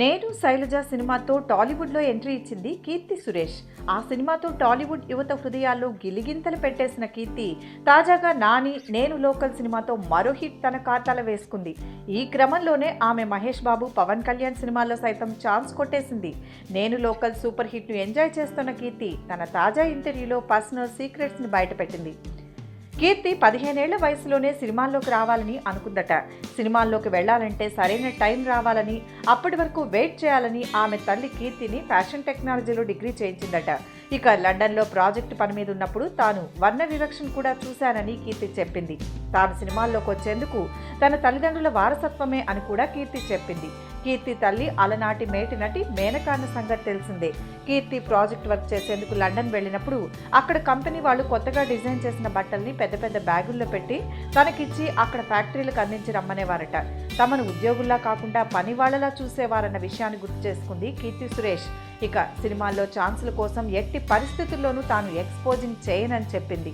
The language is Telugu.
నేను శైలజ సినిమాతో టాలీవుడ్లో ఎంట్రీ ఇచ్చింది కీర్తి సురేష్. ఆ సినిమాతో టాలీవుడ్ యువత హృదయాల్లో గిలిగింతలు పెట్టేసిన కీర్తి తాజాగా నాని నేను లోకల్ సినిమాతో మరో హిట్ తన ఖాతాలో వేసుకుంది. ఈ క్రమంలోనే ఆమె మహేష్ బాబు పవన్ కళ్యాణ్ సినిమాల్లో సైతం ఛాన్స్ కొట్టేసింది. నేను లోకల్ సూపర్ హిట్ను ఎంజాయ్ చేస్తున్న కీర్తి తన తాజా ఇంటర్వ్యూలో పర్సనల్ సీక్రెట్స్ని బయటపెట్టింది. కీర్తి పదిహేనేళ్ళ వయసులోనే సినిమాల్లోకి రావాలని అనుకుందట. సినిమాల్లోకి వెళ్ళాలంటే సరైన టైం రావాలని అప్పటి వరకు వెయిట్ చేయాలని ఆమె తల్లి కీర్తిని ఫ్యాషన్ టెక్నాలజీలో డిగ్రీ చేయించిందట. ఇక లండన్లో ప్రాజెక్టు పని మీద ఉన్నప్పుడు తాను వర్ణ వివక్షను కూడా చూశానని కీర్తి చెప్పింది. తాను సినిమాల్లోకి వచ్చేందుకు తన తల్లిదండ్రుల వారసత్వమే అని కూడా కీర్తి చెప్పింది. కీర్తి తల్లి అలనాటి మేటి నటి మేనకాన్న సంగతి తెలిసిందే. కీర్తి ప్రాజెక్ట్ వర్క్ చేసేందుకు లండన్ వెళ్ళినప్పుడు అక్కడ కంపెనీ వాళ్ళు కొత్తగా డిజైన్ చేసిన బట్టల్ని పెద్ద పెద్ద బ్యాగుల్లో పెట్టి తనకిచ్చి అక్కడ ఫ్యాక్టరీలకు అందించి రమ్మనేవారట. తమను ఉద్యోగుల్లా కాకుండా పని వాళ్ళలా చూసేవారన్న విషయాన్ని గుర్తు చేసుకుంది కీర్తి సురేష్. ఇక సినిమాల్లో ఛాన్సుల కోసం ఎట్టి పరిస్థితుల్లోనూ తాను ఎక్స్పోజింగ్ చేయనని చెప్పింది.